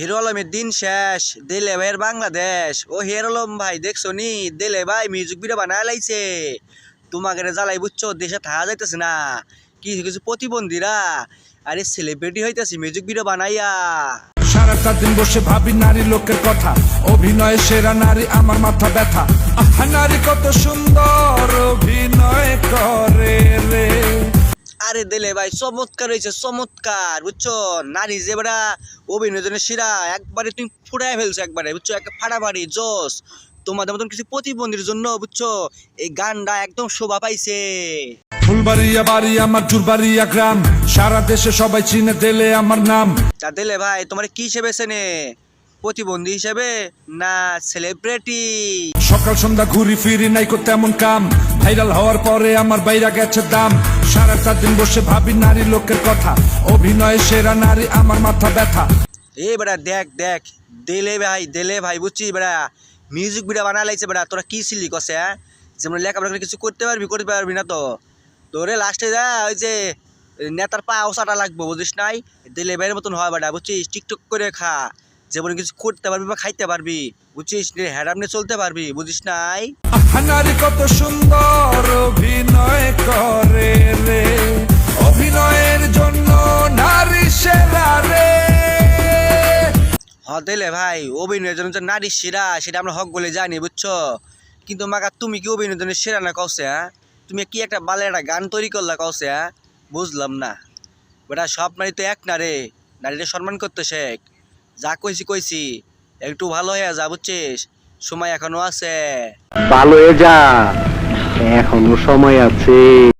Hero আলমের দিন শেষ, দিলে ভাইয়ের বাংলাদেশ। ও হিরো আলম ভাই, দেখছ নি? দিলে ভাই মিউজিক ভিডিও বানায় লাইছে। তোমাকে জ্বালাই বুঝছ, দেশে থাকা যাইতেছে না। কিছু কিছু প্রতিবন্ধীরা, আরে সেলিব্রিটি হইতেছে মিউজিক ভিডিও বানাইয়া। সারাটা দিন বসে ভাবি নারী লোকের কথা। অভিনয়ে সেরা নারী, আমার মাথা ব্যথা। নারী কত সুন্দর, অভিনয় করে। দিলে ভাই চমৎকার হয়েছে চমৎকার বুঝছ? নারী যে বেড়া অভিনয়জনের শিরা একবারে তুমি ফুটাই ফেলছো একবারে বুঝছ? একটা ফাটাফাড়ি জোস তোমাদের মতন কিছু প্রতিবন্ধীর জন্য বুঝছ? এই গানটা একদম শোভা পাইছে। ফুলবাড়িয়া বাড়ি আমার জুরবাড়িয়া গ্রাম। সারা দেশে সবাই চিনে দিলে আমার নাম। তা দিলে ভাই তোমার কি হিসেবে চেনে প্রতিবন্ধী হিসেবে না সেলিব্রিটি সকাল সন্ধ্যা ঘুরি ফিরি নাই করতে এমন কাম। ভাইরাল হওয়ার পরে আমার বাইরা গেছে দাম। সারাটা দিন বসে ভাবি নারী লোকের কথা। অভিনয়ে সেরা নারী আমার মাথা ব্যথা। এ বেড়া দেখ দেখ। দেলে ভাই দেলে ভাই বুঝছি বেড়া? মিউজিক ভিডিও বানা লাগছে বেড়া। তোরা কি সিলি কছে হ্যাঁ? যেমন লেখাপড়া কিছু করতে পারবি করতে পারবি না তো। তোরে লাস্টে যা ওই যে নেতার পা ওসাটা লাগবো বুঝিস নাই? দিলে ভাইয়ের মতন হয় বেড়া বুঝছিস? টিকটক করে খা। যেমন কিছু করতে পারবি বা খাইতে পারবি বুঝছিস হ্যাডাম নিয়ে চলতে পারবি বুঝিস নাই? নারী কত সুন্দর অভিনয় করে রে অভিনয়ের জন্য নারী সেরা রে। হ দিলে ভাই অভিনয়ের জন্য নারী সেরা সেটা আমরা হক বলে জানি বুঝছ? কিন্তু মাকা তুমি কি অভিনয়ের জন্য সেরা না কওছে হ্যাঁ? তুমি কি একটা বালে একটা গান তৈরি করলা কওছে হ্যাঁ? বুঝলাম না। বেটা সব নারী তো এক না রে নারীদের সম্মান করতে শেখ। যা কইছি কইছি। একটু ভালো হয়ে যা, বুঝছিস? সময় এখনও আছে। ভালো হয়ে যা। এখনও সময় আছে।